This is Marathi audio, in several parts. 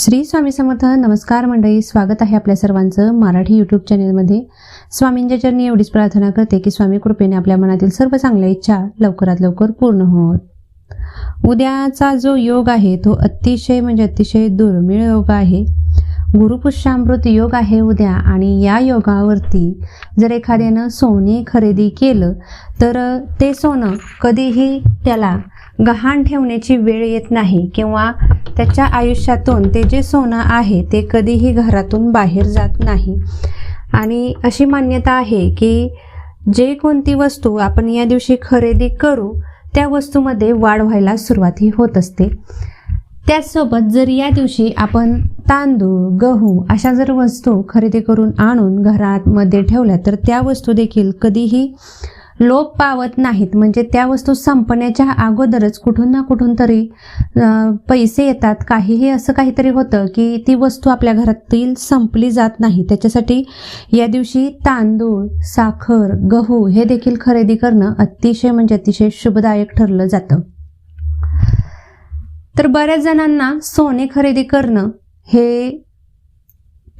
श्री स्वामी समर्थ नमस्कार मंडळी स्वागत आहे आपल्या सर्वांचं मराठी यूट्यूब चॅनेलमध्ये स्वामींच्या चरणी एवढीच प्रार्थना करते की स्वामी कृपेने आपल्या मनातील सर्व चांगल्या इच्छा लवकरात लवकर पूर्ण होत. उद्याचा जो योग आहे तो अतिशय म्हणजे अतिशय दुर्मिळ योग आहे. गुरुपुष्यामृत योग आहे उद्या आणि या योगावरती जर एखाद्यानं सोने खरेदी केलं तर ते सोनं कधीही त्याला गहाण ठेवण्याची वेळ येत नाही किंवा त्याच्या आयुष्यातून ते जे सोनं आहे ते कधीही घरातून बाहेर जात नाही. आणि अशी मान्यता आहे की जे कोणती वस्तू आपण या दिवशी खरेदी करू त्या वस्तूमध्ये वाढ व्हायला सुरुवातही होत असते. त्याचसोबत जर या दिवशी आपण तांदूळ गहू अशा जर वस्तू खरेदी करून आणून घरात मध्ये ठेवल्या तर त्या वस्तू देखील कधीही लोप पावत नाहीत. म्हणजे त्या वस्तू संपण्याच्या अगोदरच कुठून ना कुठून तरी पैसे येतात. काहीही असं काहीतरी होतं की ती वस्तू आपल्या घरातील संपली जात नाही. त्याच्यासाठी या दिवशी तांदूळ साखर गहू हे देखील खरेदी करणं अतिशय म्हणजे अतिशय शुभदायक ठरलं जातं. तर बऱ्याच जणांना सोने खरेदी करणं हे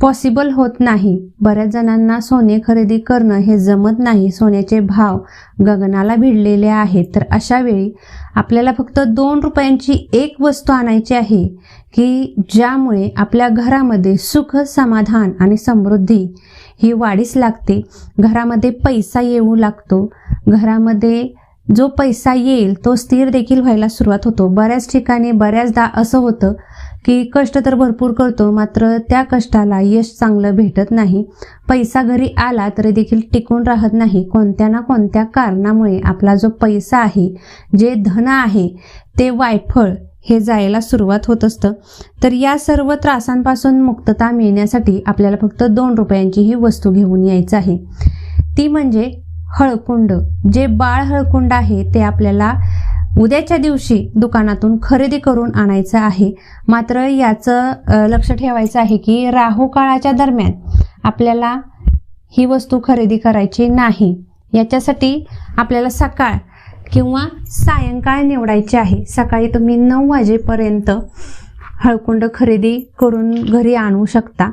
पॉसिबल होत नाही. बऱ्याच जणांना सोने खरेदी करणं हे जमत नाही. सोन्याचे भाव गगनाला भिडलेले आहेत. तर अशा वेळी आपल्याला फक्त दोन रुपयांची एक वस्तू आणायची आहे की ज्यामुळे आपल्या घरामध्ये सुख समाधान आणि समृद्धी ही वाढीस लागते. घरामध्ये पैसा येऊ लागतो. घरामध्ये जो पैसा येईल तो स्थिर देखील व्हायला सुरुवात होतो. बऱ्याच ठिकाणी बऱ्याचदा असं होतं की कष्ट तर भरपूर करतो मात्र त्या कष्टाला यश चांगलं भेटत नाही. पैसा घरी आला तरी देखील टिकून राहत नाही. कोणत्या ना कोणत्या कारणामुळे आपला जो पैसा आहे जे धन आहे ते वायफळ हे जायला सुरुवात होत असतं. तर या सर्व त्रासांपासून मुक्तता मिळण्यासाठी आपल्याला फक्त दोन रुपयांची ही वस्तू घेऊन यायचं आहे. ती म्हणजे हळकुंड. जे बाळ हळकुंड आहे ते आपल्याला उद्याच्या दिवशी दुकानातून खरेदी करून आणायचं आहे. मात्र याचं लक्ष ठेवायचं आहे की राहू काळाच्या दरम्यान आपल्याला ही वस्तू खरेदी करायची नाही. याच्यासाठी आपल्याला सकाळ किंवा सायंकाळ निवडायची आहे. सकाळी तुम्ही नऊ वाजेपर्यंत हळकुंड खरेदी करून घरी आणू शकता.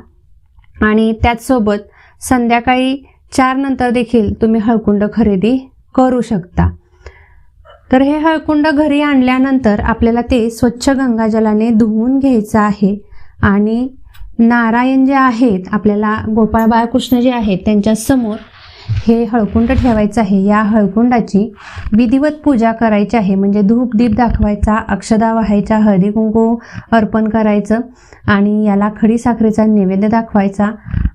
आणि त्याचसोबत संध्याकाळी चार नंतर देखील तुम्ही हळकुंड खरेदी करू शकता. तर हे हळकुंड घरी आणल्यानंतर आपल्याला ते स्वच्छ गंगाजलाने धुवून घ्यायचं आहे. आणि नारायण जे आहेत आपल्याला गोपाळ बाळकृष्ण जे आहेत त्यांच्यासमोर हे हळकुंड ठेवायचं आहे. या हळकुंडाची विधिवत पूजा करायची आहे. म्हणजे धूप दीप दाखवायचा अक्षदा वाहायच्या हळदी कुंकू अर्पण करायचं आणि याला खडी साखरेचा नैवेद्य दाखवायचा.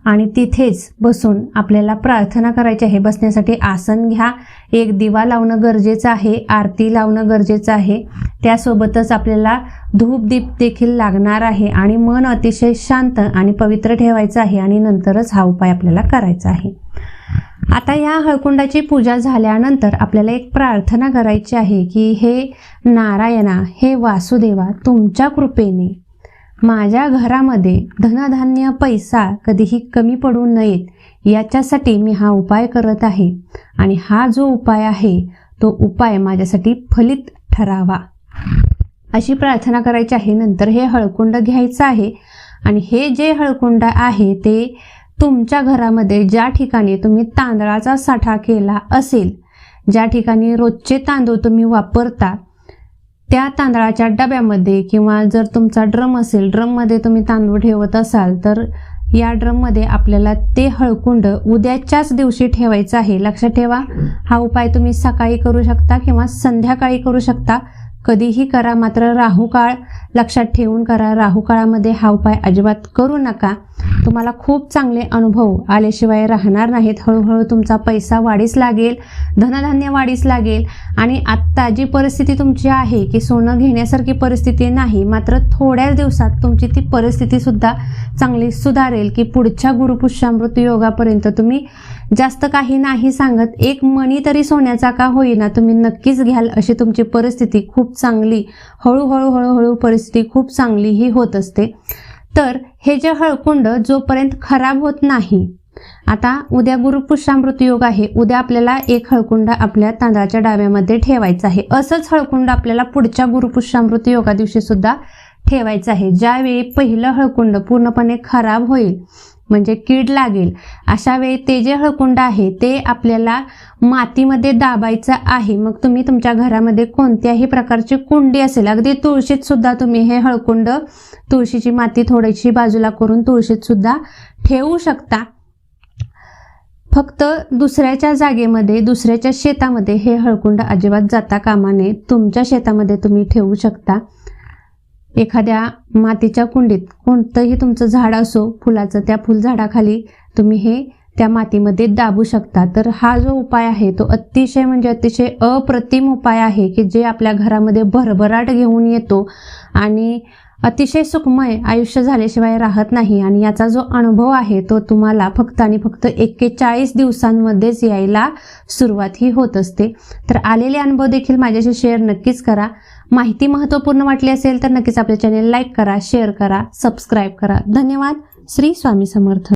आणि तिथेच बसून आपल्याला प्रार्थना करायची आहे. बसण्यासाठी आसन घ्या. एक दिवा लावणं गरजेचं आहे. आरती लावणं गरजेचं आहे. त्यासोबतच आपल्याला धूपदीप देखील लागणार आहे आणि मन अतिशय शांत आणि पवित्र ठेवायचं आहे आणि नंतरच हा उपाय आपल्याला करायचा आहे. आता या हळकुंडाची पूजा झाल्यानंतर आपल्याला एक प्रार्थना करायची आहे की हे नारायणा हे वासुदेवा तुमच्या कृपेने माझ्या घरामध्ये धनधान्य पैसा कधीही कमी पडू नयेत याच्यासाठी मी हा उपाय करत आहे. आणि हा जो उपाय आहे तो उपाय माझ्यासाठी फलित ठरावा. अशी प्रार्थना करायची आहे. नंतर हे हळकुंड घ्यायचं आहे. आणि हे जे हळकुंड आहे ते तुमच्या घरामध्ये ज्या ठिकाणी तुम्ही तांदळाचा साठा केला असेल ज्या ठिकाणी रोजचे तांदूळ तुम्ही वापरता त्या तांदळाच्या डब्यामध्ये किंवा जर तुमचा ड्रम असेल ड्रममध्ये तुम्ही तांदूळ ठेवत असाल तर या ड्रममध्ये आपल्याला ते हळकुंड उद्याच्याच दिवशी ठेवायचं आहे. लक्षात ठेवा. हा उपाय तुम्ही सकाळी करू शकता किंवा संध्याकाळी करू शकता. कधीही करा मात्र राहू काळ लक्षात ठेवून करा. राहू काळामध्ये हा उपाय अजिबात करू नका. तुम्हाला खूप चांगले अनुभव आल्याशिवाय राहणार नाहीत. हळूहळू तुमचा पैसा वाढीस लागेल धनधान्य वाढीस लागेल आणि आत्ता जी परिस्थिती तुमची आहे की सोनं घेण्यासारखी परिस्थिती नाही मात्र थोड्याच दिवसात तुमची ती परिस्थितीसुद्धा चांगली सुधारेल की पुढच्या गुरुपुष्यामृत योगापर्यंत तुम्ही जास्त काही नाही सांगत. एक मणी तरी सोन्याचा का होईना तुम्ही नक्कीच घ्याल अशी तुमची परिस्थिती खूप खूप चांगली हळूहळू हळूहळू परिस्थिती खूप चांगली ही होत असते. तर हे जे हळकुंड जोपर्यंत खराब होत नाही आता उद्या गुरुपुष्यामृत योग आहे उद्या आपल्याला एक हळकुंड आपल्या तांदळाच्या डाव्यामध्ये ठेवायचं आहे. असंच हळकुंड आपल्याला पुढच्या गुरुपुष्यामृत योगा दिवशी सुद्धा ठेवायचं आहे. ज्यावेळी पहिलं हळकुंड पूर्णपणे खराब होईल म्हणजे कीड लागेल अशा वेळी ते जे हळकुंड आहे ते आपल्याला मातीमध्ये दाबायचं आहे. मग तुम्ही तुमच्या घरामध्ये कोणत्याही प्रकारची कुंडी असेल अगदी तुळशीत सुद्धा तुम्ही हे हळकुंड तुळशीची माती थोडीशी बाजूला करून तुळशीत सुद्धा ठेवू शकता. फक्त दुसऱ्याच्या जागेमध्ये दुसऱ्याच्या शेतामध्ये हे हळकुंड अजिबात जाता कामा नये. तुमच्या शेतामध्ये तुम्ही ठेवू शकता. एखाद्या मातीच्या कुंडीत कोणतंही तुमचं झाड असो फुलाचं त्या फुलझाडाखाली तुम्ही हे त्या मातीमध्ये दाबू शकता. तर हा जो उपाय आहे तो अतिशय म्हणजे अतिशय अप्रतिम उपाय आहे की जे आपल्या घरामध्ये भरभराट घेऊन येतो. आणि अतिशय सुखमय आयुष्य झाल्याशिवाय राहत नाही आणि याचा जो अनुभव आहे तो तुम्हाला फक्त आणि फक्त एक्केचाळीस दिवसांमध्येच यायला सुरुवात ही होत असते. तर आलेले अनुभव देखील माझ्याशी शेअर नक्कीच करा. माहिती महत्त्वपूर्ण वाटली असेल तर नक्कीच आपल्या चॅनेल लाईक करा शेअर करा सबस्क्राईब करा. धन्यवाद. श्री स्वामी समर्थ.